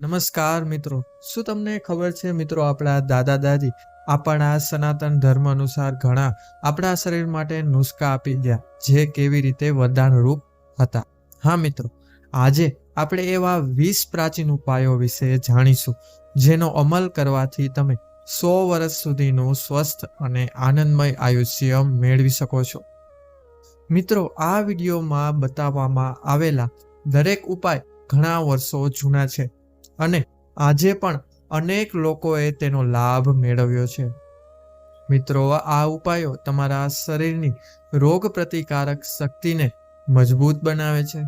નમસ્કાર મિત્રો. શું તમને ખબર છે મિત્રો આપણા દાદા દાદી આપણા સનાતન ધર્મ અનુસાર ઘણા આપણા શરીર માટે નુસ્ખા આપી ગયા, જે કેવી રીતે વરદાન રૂપ હતા? હા મિત્રો, આજે આપણે એવા વીસ પ્રાચીન ઉપાયો વિશે જાણીશું, જેનો અમલ કરવાથી તમે સો વર્ષ સુધીનું સ્વસ્થ અને આનંદમય આયુષ્ય મેળવી શકો છો. મિત્રો, આ વિડીયોમાં બતાવવામાં આવેલા દરેક ઉપાય ઘણા વર્ષો જૂના છે. અને આજે પણ અનેક લોકોએ તેનો લાભ મેળવ્યો છે. મિત્રો, આ ઉપાયો તમારા શરીરની રોગ પ્રતિકારક શક્તિને મજબૂત બનાવે છે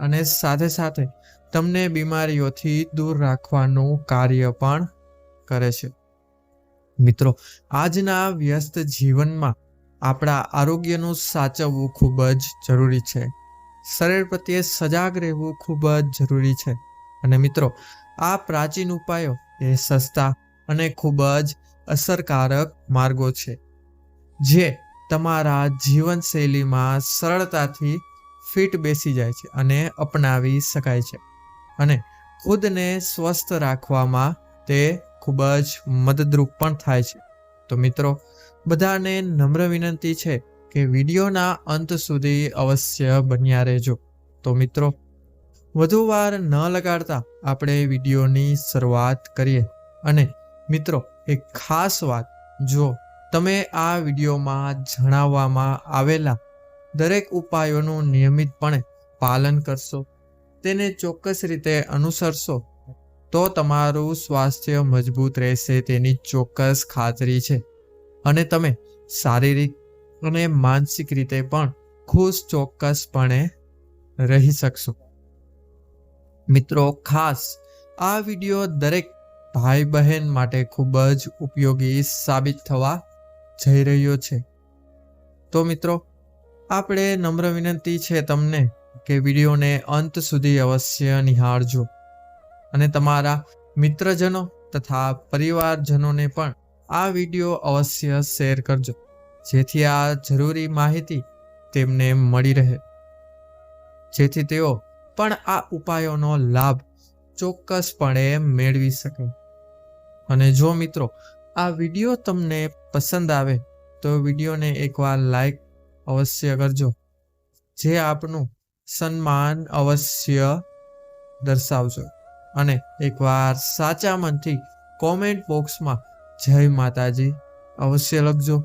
અને સાથે સાથે તમને બીમારીઓથી દૂર રાખવાનું કાર્ય પણ કરે છે. મિત્રો, આજના વ્યસ્ત જીવનમાં આપણા આરોગ્યનું સાચવવું ખૂબ જ જરૂરી છે. શરીર પ્રત્યે સજાગ રહેવું ખૂબ જ જરૂરી છે. અને મિત્રો આ પ્રાચીન ઉપાયો એ સસ્તા અને ખૂબ જ અસરકારક માર્ગો છે, જે તમારા જીવનશૈલીમાં સરળતાથી ફિટ બેસી જાય છે અને અપનાવી શકાય છે અને ખુદને સ્વસ્થ રાખવામાં તે ખૂબ જ મદદરૂપ પણ થાય છે. તો મિત્રો, બધાને નમ્ર વિનંતી છે કે વિડીયોના અંત સુધી અવશ્ય બન્યા રહેજો. તો મિત્રો વધુ વાર ન લગાડતા આપણે વિડીયોની શરૂઆત કરીએ. અને મિત્રો, એક ખાસ વાત, જો તમે આ વિડીયોમાં જણાવવામાં આવેલા દરેક ઉપાયોનું નિયમિતપણે પાલન કરશો, તેને ચોક્કસ રીતે અનુસરશો, તો તમારું સ્વાસ્થ્ય મજબૂત રહેશે, તેની ચોક્કસ ખાતરી છે. અને તમે શારીરિક અને માનસિક રીતે પણ ખુશ ચોક્કસપણે રહી શકશો. મિત્રો, ખાસ આ વીડિયો દરેક ભાઈ બહેન માટે ખૂબ જ ઉપયોગી સાબિત થવા જઈ રહ્યો છે. તો મિત્રો, આપણે નમ્ર વિનંતી છે તમને કે વિડીયોને અંત સુધી અવશ્ય નિહાળજો અને તમારા મિત્રજનો તથા પરિવારજનોને પણ આ વીડિયો અવશ્ય શેર કરજો, જેથી આ જરૂરી માહિતી તેમને મળી રહે. જેથી તેઓ પણ આ ઉપાયોનો લાભ ચોક્કસપણે મેળવી શકે. અને જો મિત્રો, આ વીડિયો તમને પસંદ આવે, તો વિડીયોને એકવાર લાઈક અવશ્ય કરજો. જે આપનું સન્માન અવશ્ય દર્શાવજો. અને એકવાર સાચા મનથી કોમેન્ટ બોક્સમાં જય માતાજી અવશ્ય લખજો.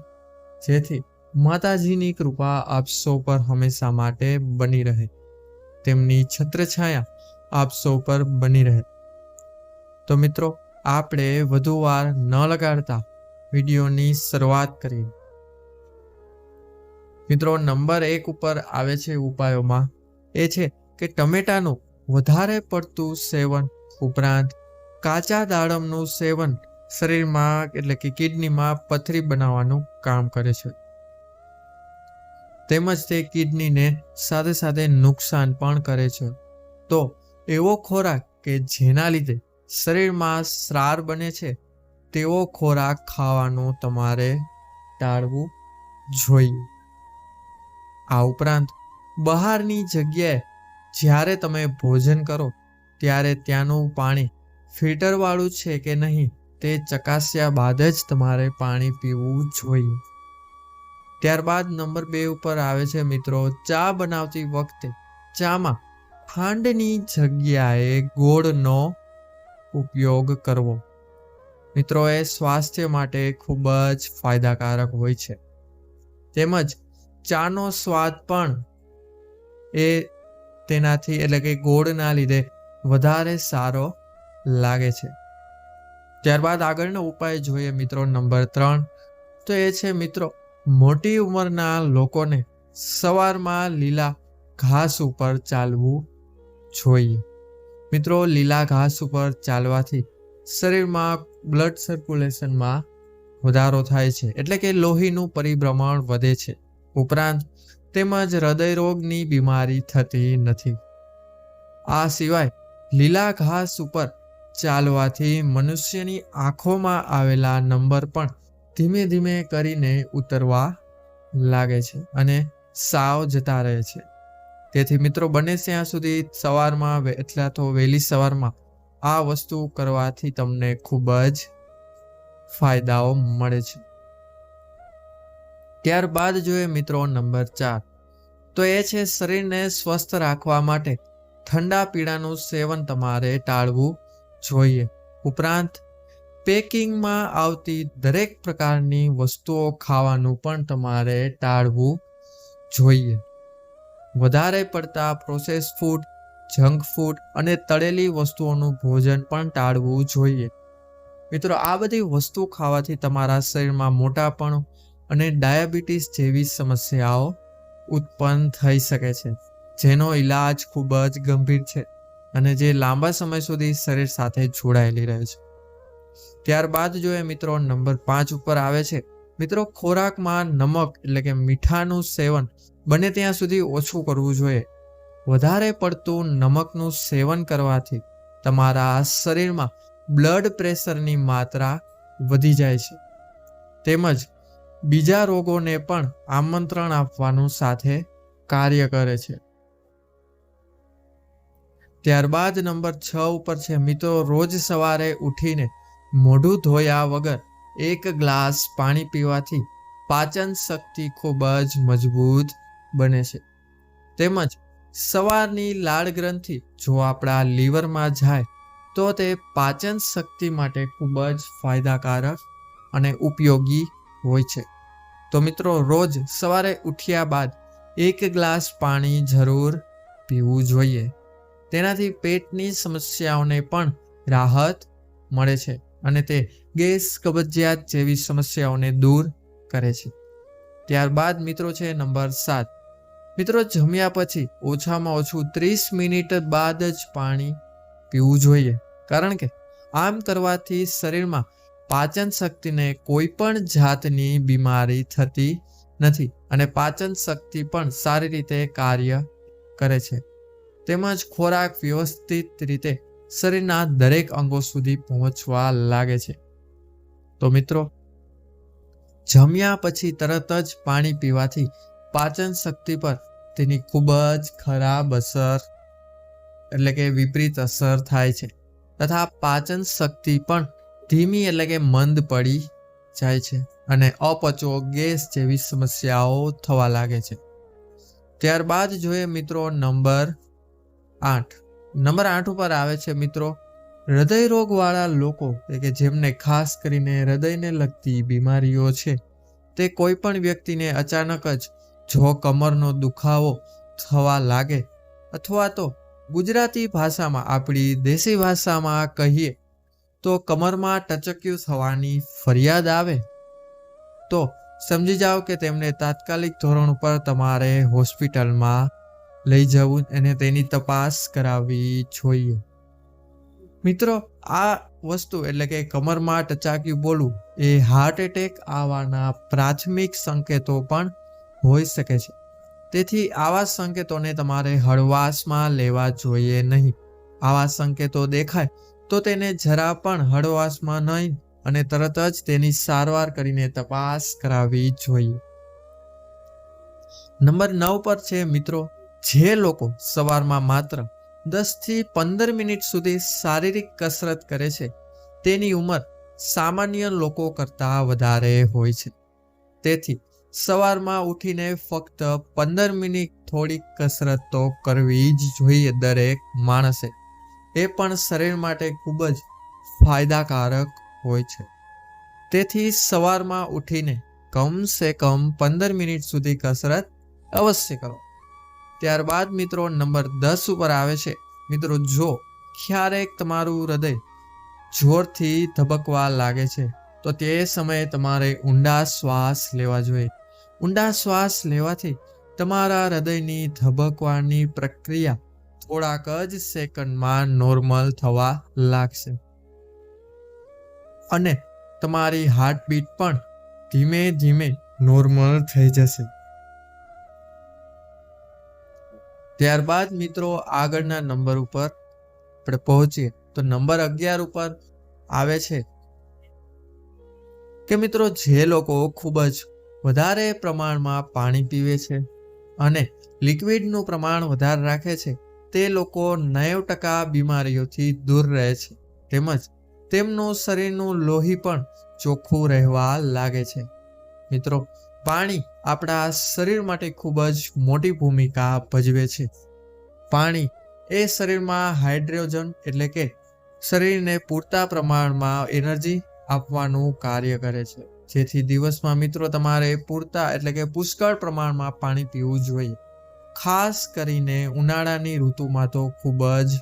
જેથી માતાજીની કૃપા આપ સૌ પર હંમેશા માટે બની રહે. તેમની છત્રછાયા આપ સૌ પર બની રહે. તો મિત્રો, આપણે વધુ વાર ન લગાડતા વિડીયોની શરૂઆત કરીએ. મિત્રો, નંબર એક ઉપર આવે છે ઉપાયોમાં. એ છે કે ટમેટાનું વધારે પડતું સેવન ઉપરાંત કાચા દાડમનું સેવન શરીરમાં એટલે કે કિડનીમાં પથરી બનાવવાનું કામ કરે છે. તેમજ તે કિડનીને સાથે સાથે નુકસાન પણ કરે છે. તો એવો ખોરાક કે જેના લીધે શરીરમાં સ્રાર બને છે, તેવો ખોરાક ખાવાનું તમારે ટાળવું જોઈએ. આ ઉપરાંત બહારની જગ્યાએ જ્યારે તમે ભોજન કરો, ત્યારે ત્યાંનું પાણી ફિલ્ટરવાળું છે કે નહીં તે ચકાસ્યા બાદ જ તમારે પાણી પીવું જોઈએ. ત્યારબાદ નંબર બે ઉપર આવે છે મિત્રો, ચા બનાવતી વખતે ચામાં ખાંડની જગ્યાએ ગોળનો ઉપયોગ કરવો. મિત્રો, એ સ્વાસ્થ્ય માટે ખૂબ જ ફાયદાકારક હોય છે. તેમજ ચાનો સ્વાદ પણ એ તેનાથી એટલે કે ગોળના લીધે વધારે સારો લાગે છે. ત્યારબાદ આગળનો ઉપાય જોઈએ મિત્રો, નંબર ત્રણ. તો એ છે મિત્રો મોટી ઉંમરના લોકોને સવારમાં લીલા ઘાસ ઉપર ચાલવું જોઈએ. મિત્રો, લીલા ઘાસ ઉપર ચાલવાથી શરીરમાં બ્લડ સર્ક્યુલેશનમાં વધારો થાય છે. એટલે કે લોહીનું પરિભ્રમણ વધે છે. ઉપરાંત, તેમજ હૃદય રોગની બીમારી થતી નથી. આ સિવાય લીલા ઘાસ ઉપર ચાલવાથી મનુષ્યની આંખોમાં આવેલા નંબર પણ ધીમે ધીમે કરીને ઉતરવા લાગે છે અને સાવ જતા રહે છે. તેથી મિત્રો, બને ત્યાં સુધી સવારમાં એટલે તો વહેલી સવારમાં આ વસ્તુ કરવાથી તમને ખૂબ જ ફાયદાઓ મળે છે. ત્યારબાદ જોઈએ મિત્રો નંબર ચાર. તો એ છે શરીરને સ્વસ્થ રાખવા માટે ઠંડા પીણાનું સેવન તમારે ટાળવું જોઈએ. ઉપરાંત પેકિંગમાં આવતી દરેક પ્રકારની વસ્તુઓ ખાવાનું પણ તમારે ટાળવું જોઈએ. વધારે પડતા પ્રોસેસ ફૂડ જંક ફૂડ અને તળેલી વસ્તુઓનું ભોજન પણ ટાળવું જોઈએ. મિત્રો, આ બધી વસ્તુ ખાવાથી તમારા શરીરમાં મોટાપણ અને ડાયાબિટીસ જેવી સમસ્યાઓ ઉત્પન્ન થઈ શકે છે, જેનો ઈલાજ ખૂબ જ ગંભીર છે અને જે લાંબા સમય સુધી શરીર સાથે જોડાયેલી રહે છે. ત્યારબાદ જોઈએ મિત્રો નંબર પાંચ ઉપર આવે છે, મિત્રો ખોરાકમાં નમક એટલે કે મીઠાનું સેવન બને ત્યાં સુધી ઓછું કરવું જોઈએ. વધારે પડતું નમકનું સેવન કરવાથી તમારા શરીરમાં બ્લડ પ્રેશરની માત્રા વધી જાય છે. તેમજ બીજા રોગોને પણ આમંત્રણ આપવાનું સાથે કાર્ય કરે છે. ત્યારબાદ નંબર છ ઉપર છે, મિત્રો રોજ સવારે ઉઠીને મોઢું ધોયા વગર એક ગ્લાસ પાણી પીવાથી પાચન શક્તિ ખૂબ જ મજબૂત બને છે. તેમજ સવારની લાળ ગ્રંથિ જો આપણા લીવરમાં જાય, તો તે પાચન શક્તિ માટે ખૂબ જ ફાયદાકારક અને ઉપયોગી હોય છે. તો મિત્રો, રોજ સવારે ઉઠ્યા બાદ એક ગ્લાસ પાણી જરૂર પીવું જોઈએ. તેનાથી પેટની સમસ્યાઓને પણ રાહત મળે છે. અને તે ગેસ કબજિયાત જેવી સમસ્યાઓને દૂર કરે છે. ત્યારબાદ મિત્રો છે નંબર સાત. મિત્રો જમ્યા પછી ઓછામાં ઓછું ત્રીસ મિનિટ બાદ જ પાણી પીવું જોઈએ. કારણ કે આમ કરવાથી શરીરમાં પાચન શક્તિને કોઈ પણ જાતની બીમારી થતી નથી અને પાચન શક્તિ પણ સારી રીતે કાર્ય કરે છે. તેમજ ખોરાક વ્યવસ્થિત રીતે શરીરના દરેક અંગો સુધી પહોંચવા લાગે છે. તો મિત્રો, જમ્યા પછી તરત જ પાણી પીવાથી પાચન શક્તિ પર તેની ખૂબ જ ખરાબ અસર, એટલે કે વિપરીત અસર થાય છે. તથા પાચન શક્તિ પણ ધીમી એટલે કે મંદ પડી જાય છે અને અપચો ગેસ જેવી સમસ્યાઓ થવા લાગે છે. ત્યારબાદ જોઈએ મિત્રો નંબર આઠ. નંબર આઠ ઉપર આવે છે, મિત્રો. હૃદય રોગવાળા લોકો કે જેમને ખાસ કરીને હૃદયને લગતી બીમારીઓ છે, તે કોઈ પણ વ્યક્તિને અચાનક જ જો કમરનો દુખાવો થવા લાગે અથવા તો ગુજરાતી ભાષામાં, આપણી દેશી ભાષામાં કહીએ તો કમરમાં ટચક્યું થવાની ફરિયાદ આવે. તો સમજી જાઓ કે તેમને તાત્કાલિક ધોરણ ઉપર તમારે હોસ્પિટલમાં લઈ જવું અને તેની તપાસ કરાવવી જોઈએ. મિત્રો, આ વસ્તુ એટલે કે કમરમાં ટચાક્યું બોલવું એ હાર્ટ એટેક આવવાના પ્રાથમિક સંકેતો પણ હોઈ શકે છે. તેથી આવા સંકેતોને તમારે હળવાશમાં લેવા જોઈએ નહીં. આવા સંકેતો દેખાય તો તેને જરા પણ હળવાશમાં નહીં અને તરત જ તેની સારવાર કરીને તપાસ કરાવવી જોઈએ. નંબર નવ પર છે મિત્રો જે લોકો સવારમાં માત્ર દસથી પંદર મિનિટ સુધી શારીરિક કસરત કરે છે, તેની ઉંમર સામાન્ય લોકો કરતાં વધારે હોય છે. તેથી સવારમાં ઉઠીને ફક્ત પંદર મિનિટ થોડીક કસરત તો કરવી જ જોઈએ દરેક માણસે. એ પણ શરીર માટે ખૂબ જ ફાયદાકારક હોય છે. તેથી સવારમાં ઉઠીને કમ સે કમ પંદર મિનિટ સુધી કસરત અવશ્ય કરો. ત્યારબાદ મિત્રો નંબર દસ ઉપર આવે છે. મિત્રો, જો ક્યારેક તમારું હૃદય જોરથી ધબકવા લાગે છે, તો તે સમયે તમારે ઊંડા શ્વાસ લેવા જોઈએ. ઊંડા શ્વાસ લેવાથી તમારા હૃદયની ધબકવાની પ્રક્રિયા થોડાક જ સેકન્ડમાં નોર્મલ થવા લાગશે. અને તમારી હાર્ટબીટ પણ ધીમે ધીમે નોર્મલ થઈ જશે. ત્યારબાદ મિત્રો આગળના નંબર ઉપર આપણે પહોંચીએ. તો નંબર અગિયાર ઉપર આવે છે કે મિત્રો જે લોકો ખૂબ જ વધારે પ્રમાણમાં પાણી પીવે છે અને લિક્વિડનું પ્રમાણ વધારે રાખે છે, તે લોકો નેવ ટકા બીમારીઓથી દૂર રહે છે. તેમજ તેમનું શરીરનું લોહી પણ ચોખ્ખું રહેવા લાગે છે. મિત્રો પાણી આપણા શરીર માટે ખૂબ જ મોટી ભૂમિકા ભજવે છે. પાણી એ શરીરમાં હાઇડ્રોજન એટલે કે શરીરને પૂરતા પ્રમાણમાં એનર્જી આપવાનું કાર્ય કરે છે. જેથી દિવસમાં મિત્રો તમારે પૂરતા એટલે કે પુષ્કળ પ્રમાણમાં પાણી પીવું જોઈએ. ખાસ કરીને ઉનાળાની ઋતુમાં તો ખૂબ જ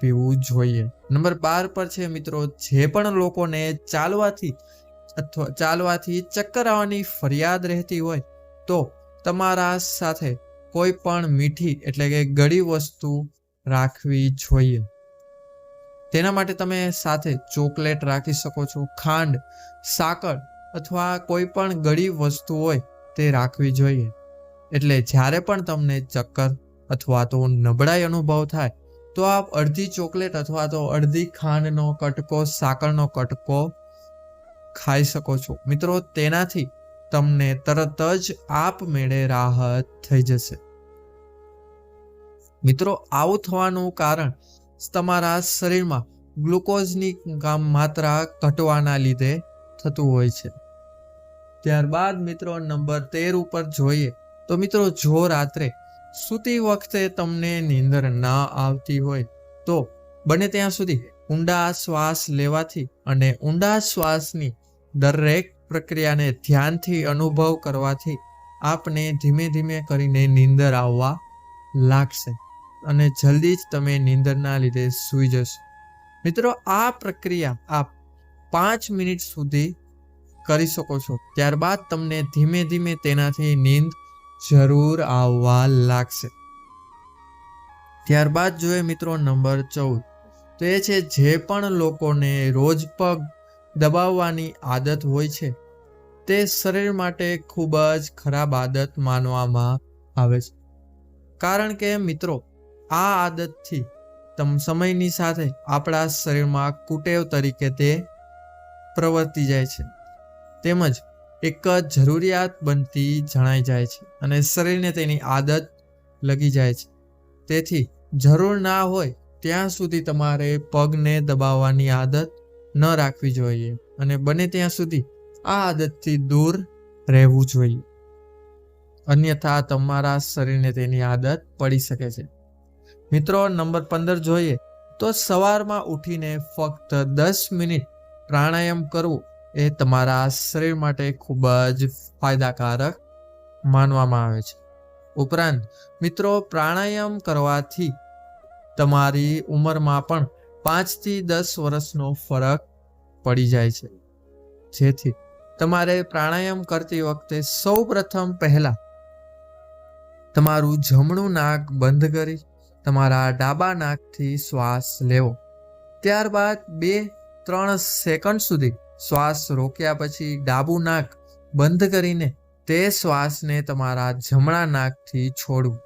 પીવું જોઈએ. નંબર બાર પર છે મિત્રો, જે પણ લોકોને ચાલવાથી અથવા ચાલવાથી ચક્કર આવવાની ફરિયાદ રહેતી હોય, તો તમારા સાથે કોઈ પણ મીઠી એટલે કે ગળી વસ્તુ રાખવી જોઈએ. તેના માટે તમે સાથે ચોકલેટ રાખી શકો છો, ખાંડ, સાકર અથવા કોઈ પણ ગળી વસ્તુ હોય તે રાખવી જોઈએ. એટલે જ્યારે પણ તમને ચક્કર અથવા તો નબળાઈ અનુભવ થાય, તો આપ અડધી ચોકલેટ અથવા તો અડધી ખાંડનો કટકો, સાકરનો કટકો ખાઈ શકો છો. મિત્રો, તેનાથી તમને તરત જ આપમેળે રાહત થઈ જશે. મિત્રો, આવું થવાનું કારણ તમારા શરીરમાં ગ્લુકોઝની માત્રા ઘટવાના લીધે થતું હોય છે. ત્યારબાદ મિત્રો, નંબર તેર ઉપર જોઈએ તો મિત્રો, જો રાત્રે સૂતી વખતે તમને નીંદર ના આવતી હોય, તો બને ત્યાં સુધી ઊંડા શ્વાસ લેવાથી અને ઊંડા શ્વાસની દરેક પ્રક્રિયાને ધ્યાનથી અનુભવ કરવાથી આપને ધીમે ધીમે કરીને નીંદર આવવા લાગશે અને જલ્દી જ તમે નીંદરના લીધે સૂઈ જશો. મિત્રો, આ પ્રક્રિયા આપ પાંચ મિનિટ સુધી કરી શકો છો. ત્યારબાદ તમને ધીમે ધીમે તેનાથી નીંદ જરૂર આવવા લાગશે. ત્યારબાદ જોઈએ મિત્રો નંબર ચૌદ. તો એ છે, જે પણ લોકોને રોજ પગ દબાવવાની આદત હોય છે. તે શરીર માટે ખૂબ જ ખરાબ આદત માનવામાં આવે છે. કારણ કે મિત્રો, આ આદતથી તમ સમયની સાથે આપણા શરીરમાં કુટેવ તરીકે તે પ્રવર્તી જાય છે. તેમજ એક જ જરૂરિયાત બનતી જણાઈ જાય છે અને શરીરને તેની આદત લગી જાય છે. તેથી જરૂર ના હોય ત્યાં સુધી તમારે પગને દબાવવાની આદત ન રાખવી જોઈએ અને બને ત્યાં સુધી આ આદતથી દૂર રહેવું જોઈએ. અન્યથા તમારા શરીરને તેની આદત પડી શકે છે. મિત્રો, નંબર પંદર જોઈએ તો સવારમાં ઉઠીને ફક્ત દસ મિનિટ પ્રાણાયામ કરવું એ તમારા શરીર માટે ખૂબ જ ફાયદાકારક માનવામાં આવે છે. ઉપરાંત મિત્રો, પ્રાણાયામ કરવાથી તમારી ઉંમરમાં પણ પાંચથી દસ વર્ષનો ફરક પડી જાય છે. જેથી તમારે પ્રાણાયામ કરતી વખતે સૌ પ્રથમ પહેલા તમારું જમણું નાક બંધ કરી, તમારા ડાબા નાકથી શ્વાસ લેવો. ત્યારબાદ બે, ત્રણ સેકન્ડ સુધી શ્વાસ રોક્યા પછી ડાબું નાક બંધ કરીને તે શ્વાસને તમારા જમણા નાકથી છોડવું.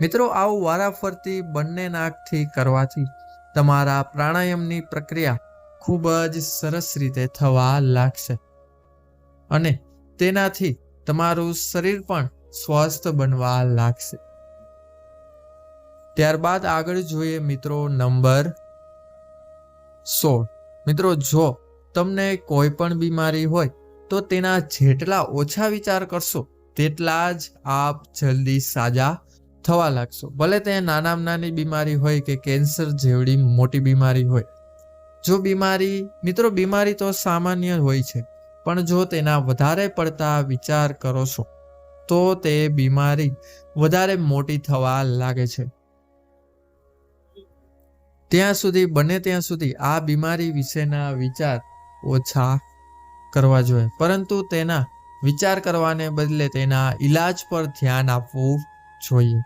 મિત્રો, આવું વારાફરતી બંને નાકથી કરવાથી તમારા પ્રાણાયામની પ્રક્રિયા ખૂબ જ સરસ રીતે થવા લાગશે. અને તેનાથી તમારું શરીર પણ સ્વસ્થ બનવા લાગશે. ત્યારબાદ આગળ જોઈએ મિત્રો નંબર સોળ. મિત્રો, જો તમને કોઈ પણ બીમારી હોય, તો તેના જેટલા ઓછા વિચાર કરશો, તેટલા જ આપ જલ્દી સાજા થવા લાગશો. ભલે તે નાનામાં નાની બીમારી હોય કે કેન્સર જેવડી મોટી બીમારી હોય. જો બીમારી, મિત્રો, બીમારી તો સામાન્ય હોય છે, પણ જો તેના વધારે પડતા વિચાર કરો છો, તો તે બીમારી વધારે મોટી થવા લાગે છે. ત્યાં સુધી, બને ત્યાં સુધી આ બીમારી વિશેના વિચાર ઓછા કરવા જોઈએ. પરંતુ તેના વિચાર કરવાને બદલે તેના ઈલાજ પર ધ્યાન આપવું જોઈએ.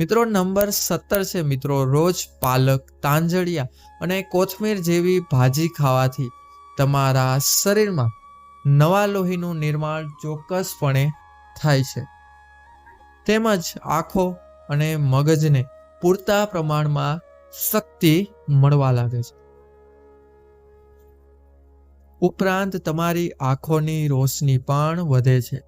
મિત્રો, નંબર સત્તર છે મિત્રો, રોજ પાલક, તાંજળિયા અને કોથમીર જેવી ભાજી ખાવાથી તમારા શરીરમાં નવા લોહીનું નિર્માણ ચોક્કસપણે થાય છે. તેમજ આંખો અને મગજને પૂરતા પ્રમાણમાં શક્તિ મળવા લાગે છે. ઉપરાંત તમારી આંખોની રોશની પણ વધે છે.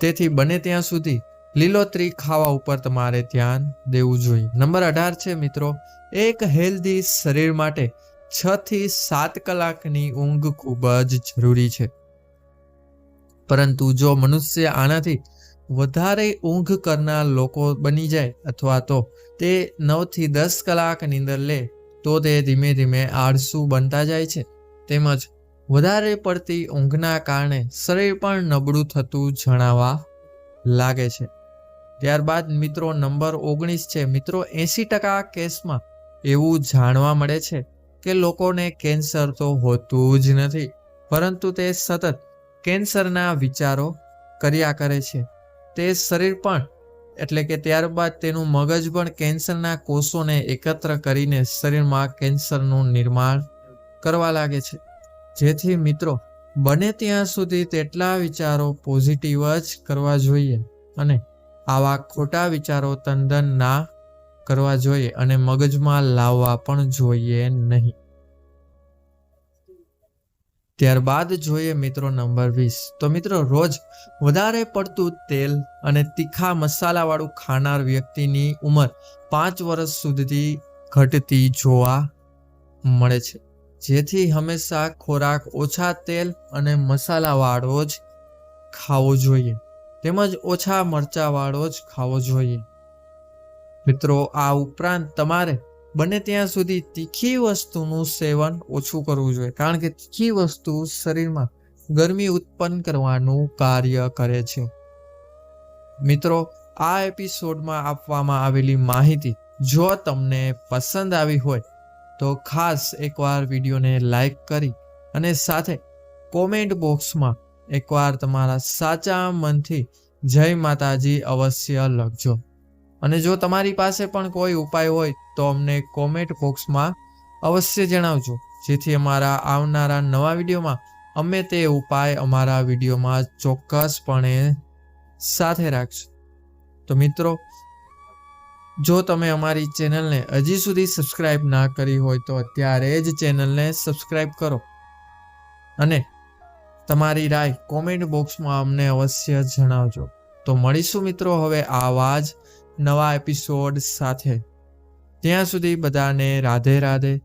તેથી બને ત્યાં સુધી લીલોતરી ખાવા ઉપર તમારે ધ્યાન દેવું જોઈએ. નંબર અઢાર છે મિત્રો, એક હેલ્ધી શરીર માટે છ થી સાત કલાકની ઊંઘ ખૂબ જ જરૂરી છે. પરંતુ જો મનુષ્ય આનાથી વધારે ઊંઘ કરનાર લોકો બની જાય અથવા તો તે નવથી દસ કલાક નીંદર લે, તો તે ધીમે ધીમે આળસુ બનતા જાય છે. તેમજ વધારે પડતી ઊંઘના કારણે શરીર પણ નબળું થતું જણાવા લાગે છે. ત્યારબાદ મિત્રો નંબર ઓગણીસ છે. મિત્રો એંસી ટકા કેસમાં એવું જાણવા મળે છે કે લોકોને કેન્સર તો હોતું જ નથી, પરંતુ તે સતત કેન્સરના વિચારો કર્યા કરે છે. તે શરીર પણ, એટલે કે ત્યારબાદ તેનું મગજ પણ કેન્સરના કોષોને એકત્ર કરીને શરીરમાં કેન્સરનું નિર્માણ કરવા લાગે છે. જેથી મિત્રો, બને ત્યાં સુધી તેટલા વિચારો પોઝિટિવ જ કરવા જોઈએ અને આવા ખોટા વિચારો તંદન ના કરવા જોઈએ અને મગજમાં લાવવા પણ જોઈએ નહીં. ત્યારબાદ જોઈએ મિત્રો નંબર વીસ. તો મિત્રો, રોજ વધારે પડતું તેલ અને તીખા મસાલાવાળું ખાનાર વ્યક્તિની ઉંમર પાંચ વર્ષ સુધી ઘટતી જોવા મળે છે. જેથી હંમેશા ખોરાક ઓછા તેલ અને મસાલાવાળો જ ખાવો જોઈએ. તેમજ ઓછા મરચાવાળો જ ખાવો જોઈએ. મિત્રો, આ ઉપરાંત તમારે બને ત્યાં સુધી તીખી વસ્તુનું સેવન ઓછું કરવું જોઈએ, કારણ કે તીખી વસ્તુ શરીરમાં ગરમી ઉત્પન્ન કરવાનું કાર્ય કરે છે. મિત્રો, આ એપિસોડમાં આપવામાં આવેલી માહિતી, જો તમને પસંદ આવી હોય, તો ખાસ એકવાર વિડીયોને લાઈક કરી અને સાથે કોમેન્ટ બોક્સમાં એકવાર તમારા સાચા મનથી જય માતાજી અવશ્ય લખજો. અને જો તમારી પાસે પણ કોઈ ઉપાય હોય તો અમને કોમેન્ટ બોક્સમાં અવશ્ય જણાવજો, જેથી અમારા આવનારા નવા વિડીયોમાં અમે તે ઉપાય અમારા વિડીયોમાં ચોક્કસપણે સાથે રાખશું. તો મિત્રો, જો તમે અમારી ચેનલને હજી સુધી સબસ્ક્રાઈબ ના કરી હોય તો અત્યારે જ ચેનલને સબસ્ક્રાઈબ કરો. અને તમારી રાય કોમેન્ટ બોક્સમાં અમને અવશ્ય જણાવજો. તો મળીશું મિત્રો હવે આવા જ નવા એપિસોડ સાથે. ત્યાં સુધી બધાને રાધે રાધે.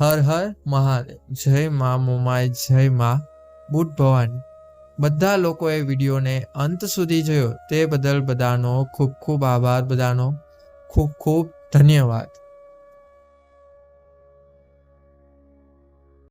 હર હર મહાદેવ. જય મા મોમાય જય મા બુટ ભવાની. બધા લોકોએ વિડીયોને અંત સુધી જોયો. તે બદલ બધાનો ખૂબ ખૂબ આભાર, બધાનો ખૂબ ખૂબ ધન્યવાદ.